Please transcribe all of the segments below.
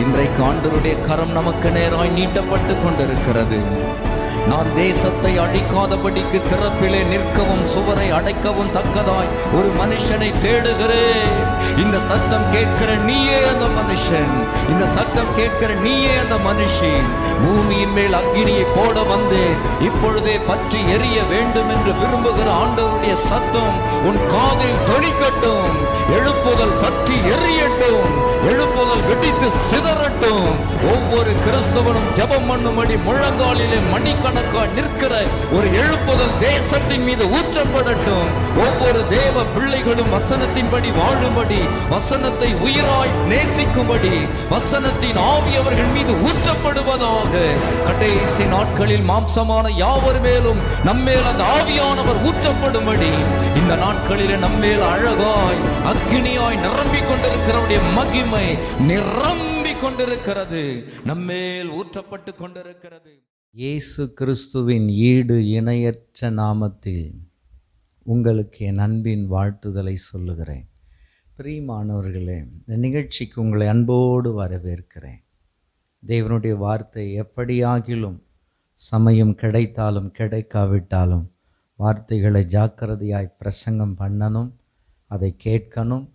இன்றைக்கு ஆண்டருடைய கரம் நமக்கு நேராய் நீட்டப்பட்டு கொண்டிருக்கிறது. நான் தேசத்தை அடிக்காதபடிக்கு திறப்பிலே நிற்கவும் சுவரை அடைக்கவும் தக்கதாய் ஒரு மனுஷனை தேடுகிறேன். இந்த சத்தம் கேட்கிற நீயே அந்த மனுஷன். இந்த சத்தம் கேட்கிற நீயே அந்த மனுஷன். பூமியின் மேல் அக்கினியை போட வந்தேன். இப்பொழுதே பற்றி எரிய வேண்டும் என்று விரும்புகிற ஆண்டவருடைய சத்தம் உன் காதில் தொழிக்கட்டும் எழுப்புதல் பற்றி எரியட்டும். எழுப்புதல் வெடித்து சிதறட்டும். ஒவ்வொரு கிறிஸ்தவனும் ஜபம் பண்ணும்படி முழங்காலிலே கணக்கா நிற்கிற ஒரு எழுப்புதல் தேசத்தின் மீது ஊற்றப்படட்டும். ஒவ்வொரு தேவ பிள்ளைகளும் வசனத்தின்படி வாழும்படி வசனத்தை உயிராய் நேசிக்கும்படி வசனத்தின் ஆவியவர்கள் மீது ஊற்றப்படுவதாக. கடைசி நாட்களில் மாம்சமான யாவர் மேலும் நம்மேல் அந்த ஆவியானவர் ஊற்றப்படும்படி இந்த நாட்களில் நம்மேல் அழகாய் அக்னியாய் நிரம்பிக் கொண்டிருக்கிறவருடைய மகிமை நிரம்பிக் கொண்டிருக்கிறது. நம்மேல் ஊற்றப்பட்டு கொண்டிருக்கிறது. இயேசு கிறிஸ்துவின் ஈடு இணையற்ற நாமத்தில் உங்களுக்கு என் அன்பின் வாழ்த்துதலை சொல்லுகிறேன். பிரியமானவர்களே இந்த நிகழ்ச்சிக்கு உங்களை அன்போடு வரவேற்கிறேன். தேவனுடைய வார்த்தை எப்படியாகிலும் சமயம் கிடைத்தாலும் கிடைக்காவிட்டாலும் வார்த்தைகளை ஜாக்கிரதையாய் பிரசங்கம் பண்ணணும் அதை கேட்கணும்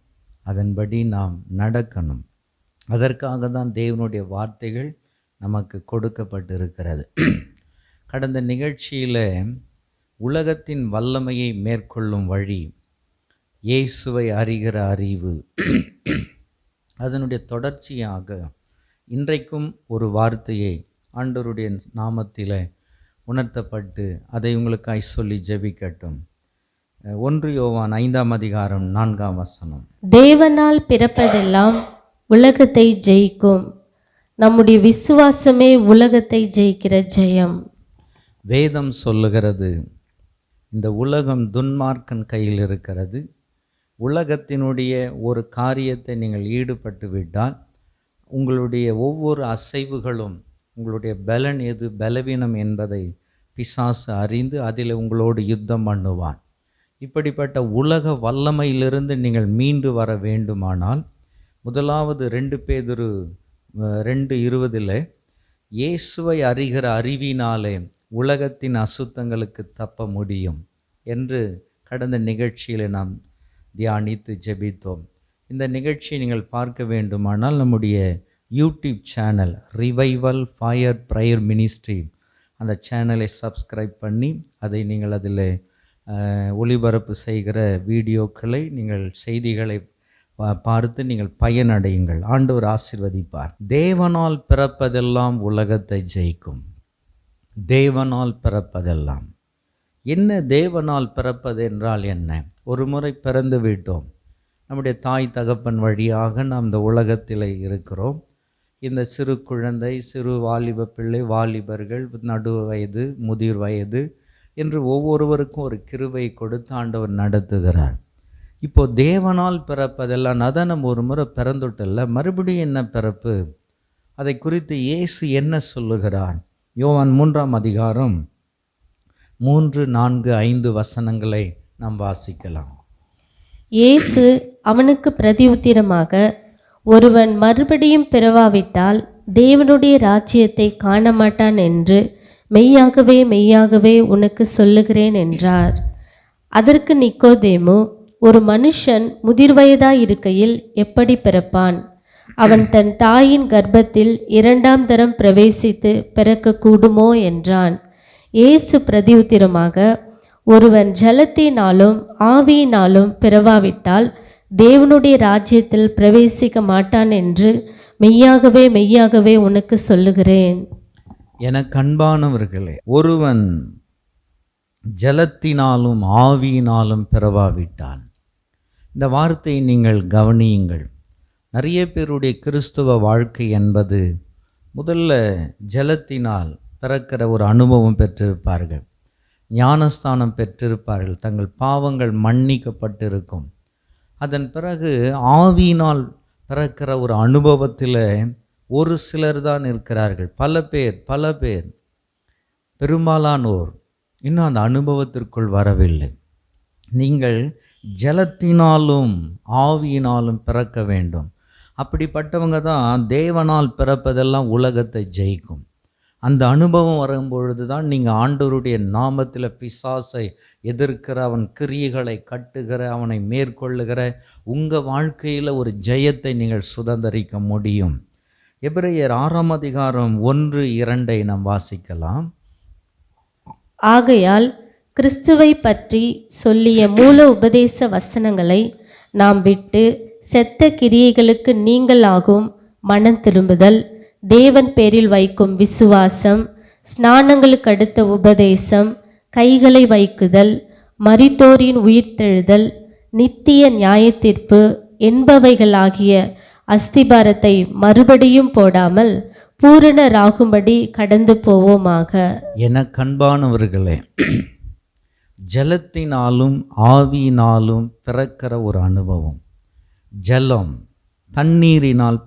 அதன்படி நாம் நடக்கணும். அதற்காக தான் தேவனுடைய வார்த்தைகள் நமக்கு கொடுக்கப்பட்டிருக்கிறது. கடந்த நிகழ்ச்சியில் உலகத்தின் வல்லமையை மேற்கொள்ளும் வழி இயேசுவை அறிகிற அறிவு. அதனுடைய தொடர்ச்சியாக இன்றைக்கும் ஒரு வார்த்தையை ஆண்டவருடைய நாமத்தில் உணர்த்தப்பட்டு அதை உங்களுக்காய் சொல்லி ஜெபிக்கட்டும். ஒன்று யோவான் ஐந்தாம் அதிகாரம் நான்காம் வசனம். தேவனால் பிறப்பதெல்லாம் உலகத்தை ஜெயிக்கும். நம்முடைய விசுவாசமே உலகத்தை ஜெயிக்கிற ஜெயம். வேதம் சொல்லுகிறது இந்த உலகம் துன்மார்க்கன் கையில் இருக்கிறது. உலகத்தினுடைய ஒரு காரியத்தை நீங்கள் ஈடுபட்டு விட்டால் உங்களுடைய ஒவ்வொரு அசைவுகளும் உங்களுடைய பலன் எது பலவீனம் என்பதை பிசாசு அறிந்து அதில் உங்களோடு யுத்தம் பண்ணுவான். இப்படிப்பட்ட உலக வல்லமையிலிருந்து நீங்கள் மீண்டு வர வேண்டுமானால் முதலாவது ரெண்டு பேதுரு ரெண்டு இருபதில் இயேசுவை அறிகிற அறிவினாலே உலகத்தின் அசுத்தங்களுக்கு தப்ப முடியும் என்று கடந்த நிகழ்ச்சியில் நாம் தியானித்து ஜெபித்தோம். இந்த நிகழ்ச்சியை நீங்கள் பார்க்க வேண்டுமானால் நம்முடைய YouTube channel revival fire prayer ministry அந்த சேனலை சப்ஸ்கிரைப் பண்ணி அதை நீங்கள் அதில் ஒளிபரப்பு செய்கிற வீடியோக்களை நீங்கள் செய்திகளை பார்த்து நீங்கள் பயனடையுங்கள். ஆண்டவர் ஆசிர்வதிப்பார். தேவனால் பிறப்பதெல்லாம் உலகத்தை ஜெயிக்கும். தேவனால் பிறப்பதெல்லாம். என்ன தேவனால் பிறப்பது என்றால் என்ன? ஒரு முறை பிறந்து விட்டோம். நம்முடைய தாய் தகப்பன் வழியாக நாம் இந்த உலகத்தில் இருக்கிறோம். இந்த சிறு குழந்தை சிறு வாலிப பிள்ளை வாலிபர்கள் நடு வயது முதிர் வயது என்று ஒவ்வொருவருக்கும் ஒரு கிருவை கொடுத்து ஆண்டவர் நடத்துகிறார். இப்போ தேவனால் பிறப்பதெல்லாம் நதனம் ஒரு முறை பிறந்துட்டல்ல. மறுபடியும் என்ன பிறப்பு? அதை குறித்து இயேசு என்ன சொல்லுகிறார்? யோவான் மூன்றாம் அதிகாரம் மூன்று நான்கு ஐந்து வசனங்களை நாம் வாசிக்கலாம். இயேசு அவனுக்கு பிரதியுத்திரமாக ஒருவன் மறுபடியும் பிறவாவிட்டால் தேவனுடைய ராஜ்யத்தை காண மாட்டான் என்று மெய்யாகவே மெய்யாகவே உனக்கு சொல்லுகிறேன் என்றார். அதற்கு நிக்கோதேமு ஒரு மனுஷன் முதிர்வயதாய் இருக்கையில் எப்படி பிறப்பான்? அவன் தன் தாயின் கர்ப்பத்தில் இரண்டாம் தரம் பிரவேசித்து பிறக்க கூடுமோ என்றான். இயேசு பிரதியுத்திரமாக ஒருவன் ஜலத்தினாலும் ஆவியினாலும் பிறவாவிட்டால் தேவனுடைய ராஜ்யத்தில் பிரவேசிக்க மாட்டான் என்று மெய்யாகவே மெய்யாகவே உனக்கு சொல்லுகிறேன். எனக்கு அன்பானவர்களே ஒருவன் ஜலத்தினாலும் ஆவியினாலும் பிறவாவிட்டான். இந்த வார்த்தையை நீங்கள் கவனியுங்கள். நிறைய பேருடைய கிறிஸ்துவ வாழ்க்கை என்பது முதல்ல ஜலத்தினால் பிறக்கிற ஒரு அனுபவம் பெற்றிருப்பார்கள். ஞானஸ்தானம் பெற்றிருப்பார்கள். தங்கள் பாவங்கள் மன்னிக்கப்பட்டிருக்கும். அதன் பிறகு ஆவியினால் பிறக்கிற ஒரு அனுபவத்தில் ஒரு சிலர் தான் இருக்கிறார்கள். பல பேர் பல பேர். பெரும்பாலானோர் இன்னும் அந்த அனுபவத்திற்குள் வரவில்லை. நீங்கள் ஜலத்தினாலும் ஆவியினாலும் பிறக்க வேண்டும். அப்படிப்பட்டவங்க தான் தேவனால் பிறப்பதெல்லாம் உலகத்தை ஜெயிக்கும். அந்த அனுபவம் வரும்பொழுது தான் நீங்கள் ஆண்டவருடைய நாமத்தில் பிசாசை எதிர்க்கிற அவன் கிரியைகளை கட்டுகிற அவனை மேற்கொள்ளுகிற உங்கள் வாழ்க்கையில் ஒரு ஜெயத்தை நீங்கள் சுதந்திரிக்க முடியும். எபிரேயர் ஆறாம் அதிகாரம் ஒன்று இரண்டை நாம் வாசிக்கலாம். ஆகையால் கிறிஸ்துவை பற்றி சொல்லிய மூல உபதேச வசனங்களை நாம் விட்டு செத்த கிரியைகளுக்கு நீங்களாகும் மனம் திரும்புதல் தேவன் பேரில் வைக்கும் விசுவாசம் ஸ்நானங்களுக்கு அடுத்த உபதேசம் கைகளை வைக்குதல் மரித்தோரின் உயிர்த்தெழுதல் நித்திய நியாயத்தீர்ப்பு என்பவைகளாகிய அஸ்திபாரத்தை மறுபடியும் போடாமல் பூரணராகும்படி கடந்து போவோமாக. என கண்பானவர்களே ஜலத்தினாலும் ஆவியினாலும் பிறக்கிற ஒரு அனுபவம். ஜலம் தண்ணீரினால்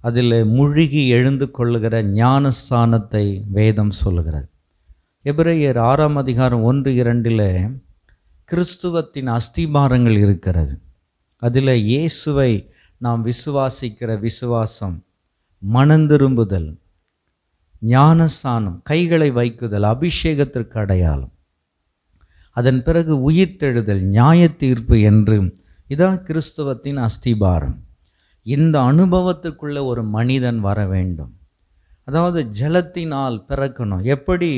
அதில் முழுகி எழுந்து கொள்ளுகிற ஞானஸ்தானத்தை வேதம் சொல்லுகிறது. எபிரேயர் ஆறாம் அதிகாரம் ஒன்று இரண்டில் கிறிஸ்துவத்தின் அஸ்திபாரங்கள் இருக்கிறது. அதில் இயேசுவை நாம் விசுவாசிக்கிற விசுவாசம் மனந்திரும்புதல் ஞானஸ்தானம் கைகளை வைக்குதல் அபிஷேகத்திற்கு அடையாளம். அதன் பிறகு உயிர்த்தெழுதல் நியாய தீர்ப்பு என்று இதான் கிறிஸ்தவத்தின் அஸ்திபாரம். இந்த அனுபவத்துக்குள்ளே ஒரு மனிதன் வர வேண்டும். அதாவது ஜலத்தினால் பிறக்கணும். எப்படி?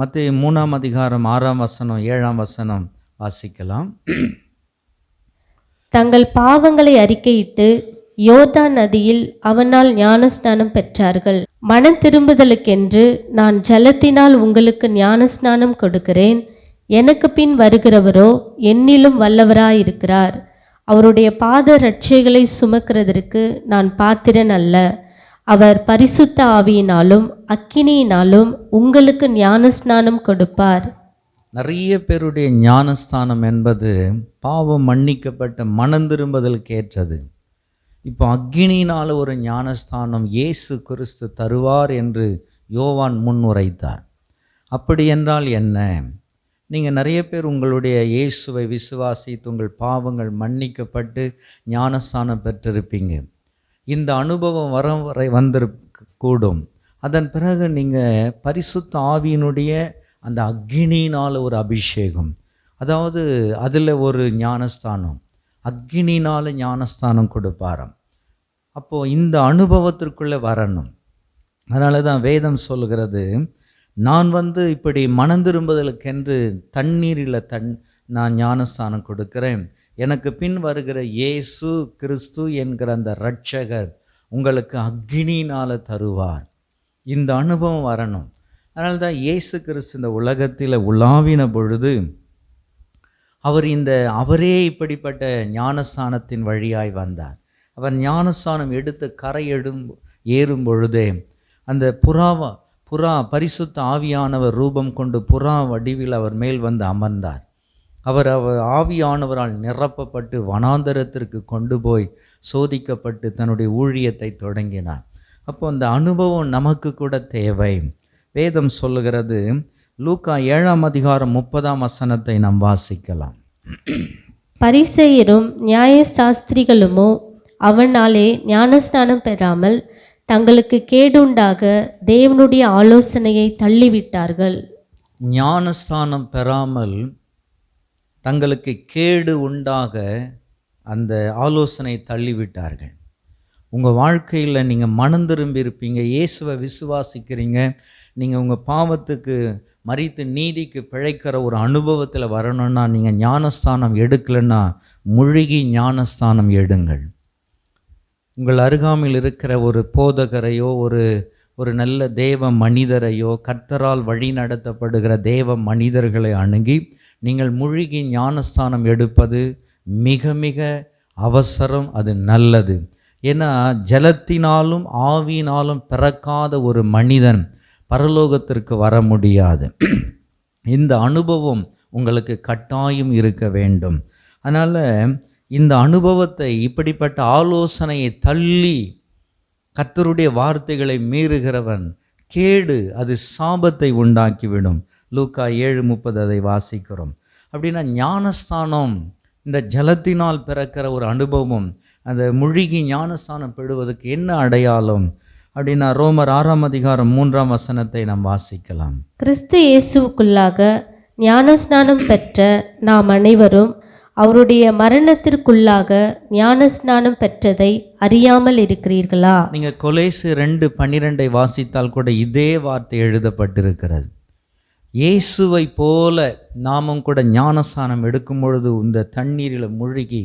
மற்ற மூணாம் அதிகாரம் ஆறாம் வசனம் ஏழாம் வசனம் வாசிக்கலாம். தங்கள் பாவங்களை அறிக்கையிட்டு யோர்தான் நதியில் அவனால் ஞானஸ்நானம் பெற்றார்கள். மனம் திரும்புதலுக்கென்று நான் ஜலத்தினால் உங்களுக்கு ஞானஸ்நானம் கொடுக்கிறேன். எனக்கு பின் வருகிறவரோ என்னிலும் வல்லவராயிருக்கிறார். அவருடைய பாத ரட்சைகளை சுமக்கிறதற்கு நான் பாத்திரன் அல்ல. அவர் பரிசுத்த ஆவியினாலும் அக்கினியினாலும் உங்களுக்கு ஞானஸ்நானம் கொடுப்பார். நிறைய பேருடைய ஞானஸ்தானம் என்பது பாவம் மன்னிக்கப்பட்ட மனம் திரும்புதலுக்கு ஏற்றது இப்போ அக்னியினால் ஒரு ஞானஸ்தானம் இயேசு கிறிஸ்து தருவார் என்று யோவான் முன்னுரைத்தார். அப்படி என்றால் என்ன? நீங்கள் நிறைய பேர் உங்களுடைய இயேசுவை விசுவாசித்து உங்கள் பாவங்கள் மன்னிக்கப்பட்டு ஞானஸ்தானம் பெற்றிருப்பீங்க. இந்த அனுபவம் வர வரை வந்திருக்கூடும் அதன் பிறகு நீங்கள் பரிசுத்த ஆவியினுடைய அந்த அக்னியினால் ஒரு அபிஷேகம். அதாவது அதில் ஒரு ஞானஸ்தானம். அக்னினால் ஞானஸ்தானம் கொடுப்பாராம். அப்போது இந்த அனுபவத்திற்குள்ளே வரணும். அதனால தான் வேதம் சொல்கிறது நான் வந்து இப்படி மனந்திரும்புதலுக்கென்று தண்ணீரில் தன் நான் ஞானஸ்தானம் கொடுக்கிறேன். எனக்கு பின் வருகிற இயேசு கிறிஸ்து என்கிற அந்த ரட்சகர் உங்களுக்கு அக்னினால் தருவார். இந்த அனுபவம் வரணும். அதனால தான் இயேசு கிறிஸ்து இந்த உலகத்தில் உலாவின பொழுது அவர் இந்த அவரே இப்படிப்பட்ட ஞானஸ்தானத்தின் வழியாய் வந்தார். அவர் ஞானஸ்தானம் எடுத்து கரை எடும் ஏறும் பொழுதே அந்த புறாவா புறா பரிசுத்த ஆவியானவர் ரூபம் கொண்டு புறா வடிவில் அவர் மேல் வந்து அமர்ந்தார். அவர் அவர் ஆவியானவரால் நிரப்பப்பட்டு வனாந்தரத்திற்கு கொண்டு போய் சோதிக்கப்பட்டு தன்னுடைய ஊழியத்தை தொடங்கினார். அப்போ அந்த அனுபவம் நமக்கு கூட தேவை. வேதம் சொல்லுகிறது லூக்கா ஏழாம் அதிகாரம் முப்பதாம் வசனத்தை நாம் வாசிக்கலாம். பரிசெயரும் நியாயசாஸ்திரிகளுமோ அவனாலே ஞானஸ்நானம் பெறாமல் தங்களுக்கு கேடுண்டாக தேவனுடைய ஆலோசனையை தள்ளிவிட்டார்கள். ஞானஸ்தானம் பெறாமல் தங்களுக்கு கேடு உண்டாக அந்த ஆலோசனை தள்ளிவிட்டார்கள். உங்கள் வாழ்க்கையில் நீங்கள் மனம் திரும்பி இருப்பீங்க இயேசுவை விசுவாசிக்கிறீங்க நீங்கள் உங்கள் பாவத்துக்கு மறித்து நீதிக்கு பிழைக்கிற ஒரு அனுபவத்தில் வரணும்னா நீங்கள் ஞானஸ்தானம் எடுக்கலைன்னா முழுகி ஞானஸ்தானம் எடுங்கள். உங்கள் அருகாமையில் இருக்கிற ஒரு போதகரையோ ஒரு ஒரு நல்ல தேவ மனிதரையோ கர்த்தரால் வழி நடத்தப்படுகிற தேவ மனிதர்களை அணுகி நீங்கள் முழுகி ஞானஸ்தானம் எடுப்பது மிக மிக அவசரம் அது நல்லது. ஏன்னா ஜலத்தினாலும் ஆவியினாலும் பிறக்காத ஒரு மனிதன் பரலோகத்திற்கு வர முடியாது. இந்த அனுபவம் உங்களுக்கு கட்டாயம் இருக்க வேண்டும். அதனால் இந்த அனுபவத்தை இப்படிப்பட்ட ஆலோசனையை தள்ளி கர்த்தருடைய வார்த்தைகளை மீறுகிறவன் கேடு அது சாபத்தை உண்டாக்கிவிடும். லூக்கா ஏழு முப்பது அதை வாசிக்கிறோம். அப்படின்னா ஞானஸ்தானம் இந்த ஜலத்தினால் பிறக்கிற ஒரு அனுபவம் அந்த முழுகி ஞானஸ்தானம் பெறுவதற்கு என்ன அடையாளம்? அப்படின்னா ரோமர் ஆறாம் அதிகாரம் மூன்றாம் வசனத்தை நாம் வாசிக்கலாம். கிறிஸ்து இயேசுவுக்குள்ளாக ஞானஸ்நானம் பெற்ற நாம் அனைவரும் அவருடைய மரணத்திற்குள்ளாக ஞானஸ்நானம் பெற்றதை அறியாமல் இருக்கிறீர்களா? நீங்க கொலேசு ரெண்டு பன்னிரெண்டை வாசித்தால் கூட இதே வார்த்தை எழுதப்பட்டிருக்கிறது. இயேசுவை போல நாமும் கூட ஞானஸ்தானம் எடுக்கும் பொழுது இந்த தண்ணீரில் முழுகி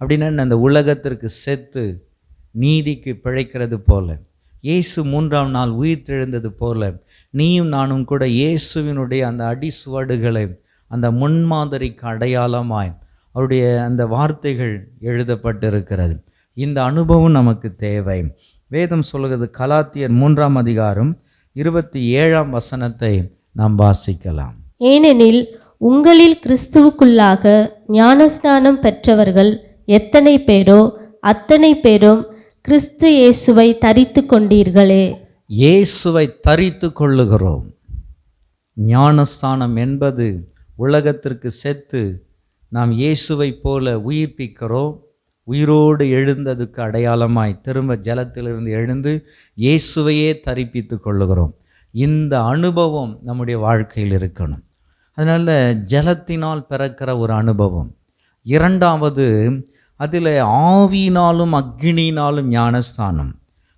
அப்படின்னா அந்த உலகத்திற்கு செத்து நீதிக்கு பிழைக்கிறது போல இயேசு மூன்றாம் நாள் உயிர் தெழுந்தது போல நீயும் நானும் கூட இயேசுவினுடைய அந்த அடிசுவடுகளை அந்த முன்மாதிரிக்கு அடையாளமாய் அவருடைய அந்த வார்த்தைகள் எழுதப்பட்டிருக்கிறது. இந்த அனுபவம் நமக்கு தேவை. வேதம் சொல்கிறது கலாத்தியர் மூன்றாம் அதிகாரம் இருபத்தி ஏழாம் வசனத்தை நாம் வாசிக்கலாம். ஏனெனில் உங்களில் கிறிஸ்துவுக்குள்ளாக ஞானஸ்நானம் பெற்றவர்கள் எத்தனை பேரோ அத்தனை பேரும் கிறிஸ்து இயேசுவை தரித்து கொண்டீர்களே. இயேசுவை தரித்து கொள்ளுகிறோம். ஞானஸ்தானம் என்பது உலகத்திற்கு செத்து நாம் இயேசுவை போல உயிர்ப்பிக்கிறோம். உயிரோடு எழுந்ததுக்கு அடையாளமாய் திரும்ப ஜலத்திலிருந்து எழுந்து இயேசுவையே தரிப்பித்து கொள்ளுகிறோம். இந்த அனுபவம் நம்முடைய வாழ்க்கையில் இருக்கணும். அதனால் ஜலத்தினால் பிறக்கிற ஒரு அனுபவம். இரண்டாவது அதில் ஆவியினாலும் அக்னியினாலும் ஞானஸ்தானம்.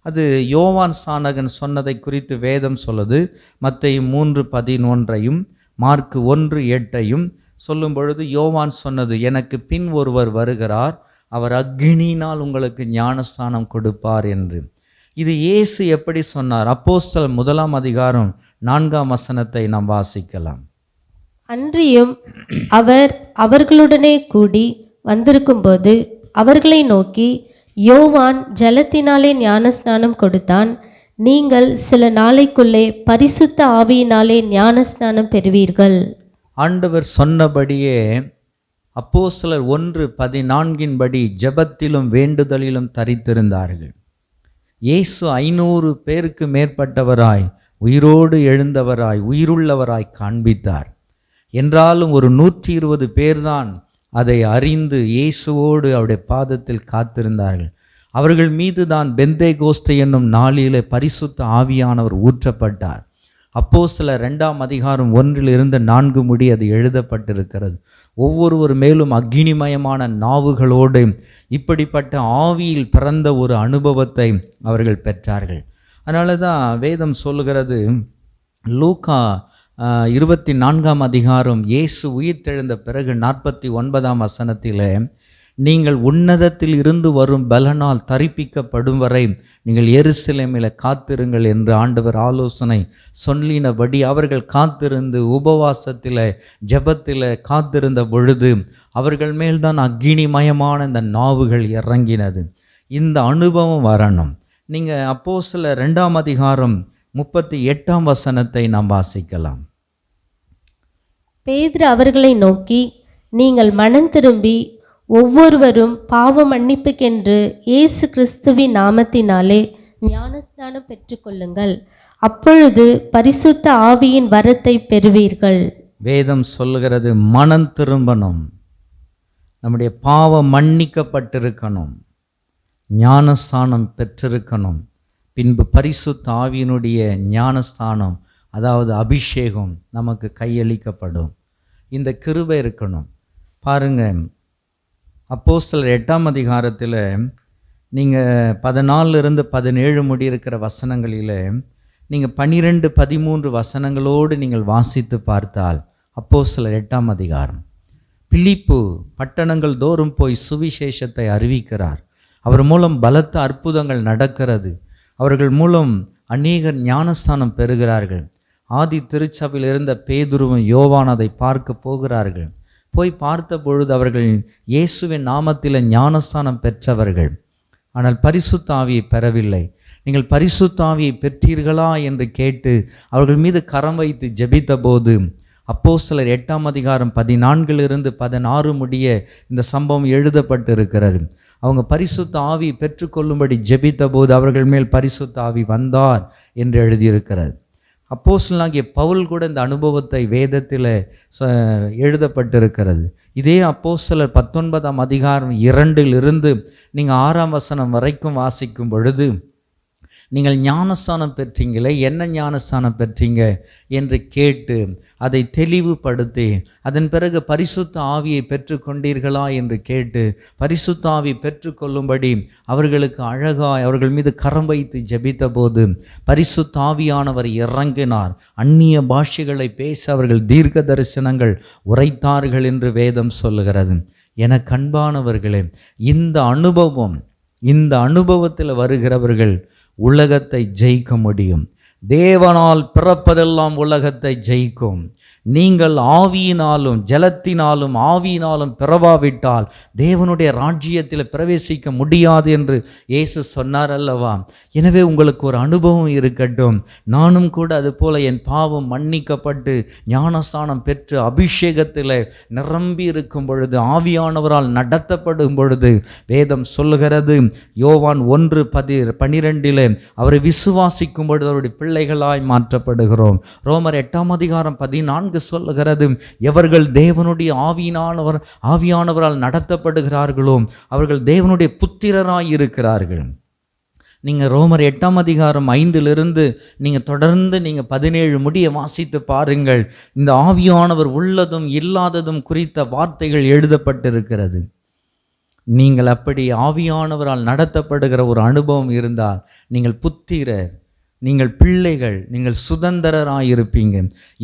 அது யோவான் சானகன் சொன்னதை குறித்து வேதம் சொல்லுது. மத்தேயு மூன்று பதினொன்றையும் மார்க்கு ஒன்று எட்டையும் சொல்லும் பொழுது யோவான் சொன்னது எனக்கு பின் ஒருவர் வருகிறார் அவர் அக்னியினால் உங்களுக்கு ஞானஸ்தானம் கொடுப்பார் என்று. இது இயேசு எப்படி சொன்னார்? அப்போஸ்தல் முதலாம் அதிகாரம் நான்காம் வசனத்தை நாம் வாசிக்கலாம். அன்றியும் அவர் அவர்களுடனே கூடி வந்திருக்கும்போது அவர்களை நோக்கி யோவான் ஜலத்தினாலே ஞானஸ்நானம் கொடுத்தான். நீங்கள் சில நாளைக்குள்ளே பரிசுத்த ஆவியினாலே ஞானஸ்நானம் பெறுவீர்கள். ஆண்டவர் சொன்னபடியே அப்போ சிலர் ஒன்று பதினான்கின்படி ஜெபத்திலும் வேண்டுதலிலும் தரித்திருந்தார்கள். இயேசு ஐநூறு பேருக்கு மேற்பட்டவராய் உயிரோடு எழுந்தவராய் உயிருள்ளவராய் காண்பித்தார். என்றாலும் ஒரு நூற்றி இருபது பேர்தான் அதை அறிந்து இயேசுவோடு அவருடைய பாதத்தில் காத்திருந்தார்கள். அவர்கள் மீது தான் பெந்தே கோஸ்தை என்னும் நாளிலே பரிசுத்த ஆவியானவர் ஊற்றப்பட்டார். அப்போ சில ரெண்டாம் அதிகாரம் ஒன்றில் இருந்து நான்கு முடி அது எழுதப்பட்டிருக்கிறது. ஒவ்வொருவர் மேலும் அக்னிமயமான நாவுகளோடு இப்படிப்பட்ட ஆவியில் பிறந்த ஒரு அனுபவத்தை அவர்கள் பெற்றார்கள். அதனால தான் வேதம் சொல்லுகிறது லூக்கா இருபத்தி நான்காம் அதிகாரம் இயேசு உயிர்த்தெழுந்த பிறகு நாற்பத்தி ஒன்பதாம் வசனத்தில் நீங்கள் உன்னதத்தில் இருந்து வரும் பலனால் தரிப்பிக்கப்படும் வரை நீங்கள் எருசலேமில் காத்திருங்கள் என்று ஆண்டவர் ஆலோசனை சொல்லினபடி அவர்கள் காத்திருந்து உபவாசத்தில் ஜெபத்தில் காத்திருந்த பொழுது அவர்கள் மேல்தான் அக்னிமயமான இந்த நாவுகள் இறங்கினது. இந்த அனுபவம் வரணும். நீங்கள் அப்போ சில ரெண்டாம் அதிகாரம் முப்பத்தி எட்டாம் வசனத்தை நாம் வாசிக்கலாம். பேதுரு அவர்களை நோக்கி நீங்கள் மனம் திரும்பி ஒவ்வொருவரும் பாவ மன்னிப்புக்கென்று இயேசு கிறிஸ்துவின் நாமத்தினாலே ஞானஸ்நானம் பெற்றுக்கொள்ளுங்கள் அப்பொழுது பரிசுத்த ஆவியின் வரத்தை பெறுவீர்கள். வேதம் சொல்லுகிறது மனம் திரும்பணும். நம்முடைய பாவம் மன்னிக்கப்பட்டிருக்கணும். ஞானஸ்தானம் பெற்றிருக்கணும். பின்பு பரிசுத்த ஆவியினுடைய ஞானஸ்தானம் அதாவது அபிஷேகம் நமக்கு கையளிக்கப்படும். இந்த கிருபை இருக்கணும். பாருங்க அப்போஸ்தல் எட்டாம் அதிகாரத்தில் நீங்கள் பதினாலிருந்து பதினேழு முடி இருக்கிற வசனங்களில் நீங்கள் பன்னிரெண்டு பதிமூன்று வசனங்களோடு நீங்கள் வாசித்து பார்த்தால் அப்போஸ்தலர் எட்டாம் அதிகாரம். பிலிப்பு பட்டணங்கள் தோறும் போய் சுவிசேஷத்தை அறிவிக்கிறார். அவர் மூலம் பலத்த அற்புதங்கள் நடக்கிறது. அவர்கள் மூலம் அநேகர் ஞானஸ்தானம் பெறுகிறார்கள். ஆதி திருச்சபையில் இருந்த பேதுருவும் யோவான் அதை பார்க்க போகிறார்கள். போய் பார்த்த பொழுது அவர்கள் இயேசுவின் நாமத்தில் ஞானஸ்தானம் பெற்றவர்கள். ஆனால் பரிசுத்தாவியை பெறவில்லை. நீங்கள் பரிசுத்தாவியை பெற்றீர்களா என்று கேட்டு அவர்கள் மீது கரம் வைத்து ஜெபித்த போது சிலர் எட்டாம் அதிகாரம் பதினான்கிலிருந்து பதினாறு முடிய இந்த சம்பவம் எழுதப்பட்டு இருக்கிறது அவங்க பரிசுத்த ஆவி பெற்றுக்கொள்ளும்படி ஜெபித்த போது அவர்கள் மேல் பரிசுத்த ஆவி வந்தார் என்று எழுதியிருக்கிறது. அப்போஸ்லாகிய பவுல் கூட இந்த அனுபவத்தை வேதத்தில் எழுதப்பட்டிருக்கிறது. இதே அப்போ சிலர் பத்தொன்பதாம் அதிகாரம் இரண்டிலிருந்து நீங்கள் ஆறாம் வசனம் வரைக்கும் வாசிக்கும் பொழுது நீங்கள் ஞானஸ்தானம் பெற்றீங்களே என்ன ஞானஸ்தானம் பெற்றீங்க என்று கேட்டு அதை தெளிவுபடுத்தி அதன் பிறகு பரிசுத்த ஆவியை பெற்றுக்கொண்டீர்களா என்று கேட்டு பரிசுத்த ஆவி பெற்றுக்கொள்ளும்படி அவர்களுக்கு அழகாய் அவர்கள் மீது கரம் வைத்து ஜபித்த போது பரிசுத்த ஆவியானவர் இறங்கினார். அந்நிய பாஷைகளை பேச அவர்கள் தீர்க்க தரிசனங்கள் உரைத்தார்கள் என்று வேதம் சொல்லுகிறது. என கண்பானவர்களே இந்த அனுபவம் இந்த அனுபவத்தில் வருகிறவர்கள் உலகத்தை ஜெயிக்க முடியும். தேவனால் பிறப்பதெல்லாம் உலகத்தை ஜெயிக்கும். நீங்கள் ஆவியினாலும் ஜலத்தினாலும் ஆவியினாலும் பிறவாவிட்டால் தேவனுடைய ராஜ்யத்தில் பிரவேசிக்க முடியாது என்று இயேசு சொன்னார் அல்லவா? எனவே உங்களுக்கு ஒரு அனுபவம் இருக்கட்டும். நானும் கூட அதுபோல என் பாவம் மன்னிக்கப்பட்டு ஞானஸ்தானம் பெற்று அபிஷேகத்தில் நிரம்பி இருக்கும் பொழுது ஆவியானவரால் நடத்தப்படும் பொழுது வேதம் சொல்லுகிறது யோவான் ஒன்று பதி பனிரெண்டில் அவரை விசுவாசிக்கும் பொழுது அவருடைய பிள்ளைகளாய் மாற்றப்படுகிறோம். ரோமர் எட்டாம் அதிகாரம் பதினான்கு சொல்லுகிறது. எவர்கள் தேவனுடைய ஆவியினானவர் ஆவியானவரால் நடத்தப்படுகிறார்களோ அவர்கள் தேவனுடைய புத்திரராய் இருக்கிறார்கள் நீங்கள் ரோமர் எட்டாம் அதிகாரம் ஐந்திலிருந்து நீங்கள் தொடர்ந்து நீங்கள் பதினேழு முடிய வாசித்து பாருங்கள். இந்த ஆவியானவர் உள்ளதும் இல்லாததும் குறித்த வார்த்தைகள் எழுதப்பட்டிருக்கிறது. நீங்கள் அப்படி ஆவியானவரால் நடத்தப்படுகிற ஒரு அனுபவம் இருந்தால் நீங்கள் புத்திரர் நீங்கள் பிள்ளைகள் நீங்கள் சுதந்திரராயிருப்பீங்க.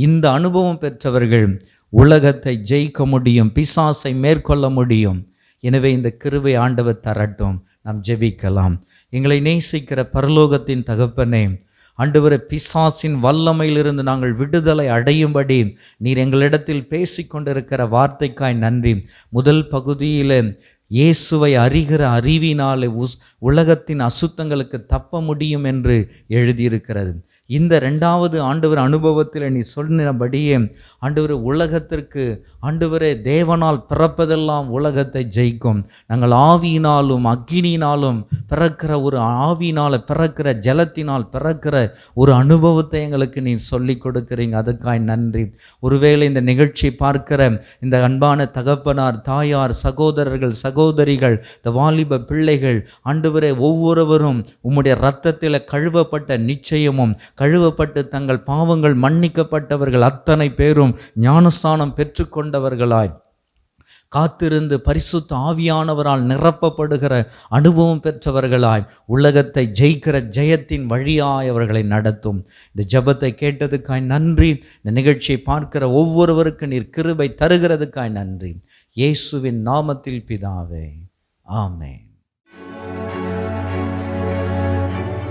இந்த அனுபவம் பெற்றவர்கள் உலகத்தை ஜெயிக்க முடியும் பிசாசை மேற்கொள்ள முடியும். எனவே இந்த கிருவை ஆண்டவர் தரட்டும் நாம் ஜெபிக்கலாம். எங்களை நேசிக்கிற பரலோகத்தின் தகப்பனே ஆண்டவரே பிசாசின் வல்லமையிலிருந்து நாங்கள் விடுதலை அடையும்படி நீர் எங்களிடத்தில் பேசிக்கொண்டிருக்கிற வார்த்தைக்காய் நன்றி. முதல் பகுதியில் இயேசுவை அறிகிற அறிவினாலே உஸ் உலகத்தின் அசுத்தங்களுக்கு தப்ப முடியும் என்று எழுதியிருக்கிறது. இந்த ரெண்டாவது ஆண்டவர் அனுபவத்தில் நீ சொன்னபடியே ஆண்டவர் உலகத்திற்கு ஆண்டவரே தேவனால் பிறப்பதெல்லாம் உலகத்தை ஜெயிக்கும். நாங்கள் ஆவியினாலும் அக்கினியினாலும் பிறக்கிற ஒரு ஆவியினால் பிறக்கிற ஜலத்தினால் பிறக்கிற ஒரு அனுபவத்தை எங்களுக்கு நீ சொல்லி கொடுக்குறீங்க. அதுக்காய் நன்றி. ஒருவேளை இந்த நிகழ்ச்சி பார்க்கிற இந்த அன்பான தகப்பனார் தாயார் சகோதரர்கள் சகோதரிகள் இந்த வாலிப பிள்ளைகள் ஆண்டவரே ஒவ்வொருவரும் உம்முடைய இரத்தத்தில் கழுவப்பட்ட நிச்சயமும் கழுவப்பட்டு தங்கள் பாவங்கள் மன்னிக்கப்பட்டவர்கள் அத்தனை பேரும் ஞானஸ்தானம் பெற்றுக்கொண்டவர்களாய். காத்திருந்து பரிசுத்த ஆவியானவரால் நிரப்பப்படுகிற அனுபவம் பெற்றவர்களாய் உலகத்தை ஜெயிக்கிற ஜெயத்தின் வழியாய் அவர்களை நடத்தும். இந்த ஜபத்தை கேட்டதுக்காய் நன்றி. இந்த நிகழ்ச்சியை பார்க்கிற ஒவ்வொருவருக்கு நீர் கிருபை தருகிறதுக்காய் நன்றி. இயேசுவின் நாமத்தில் பிதாவே. ஆமே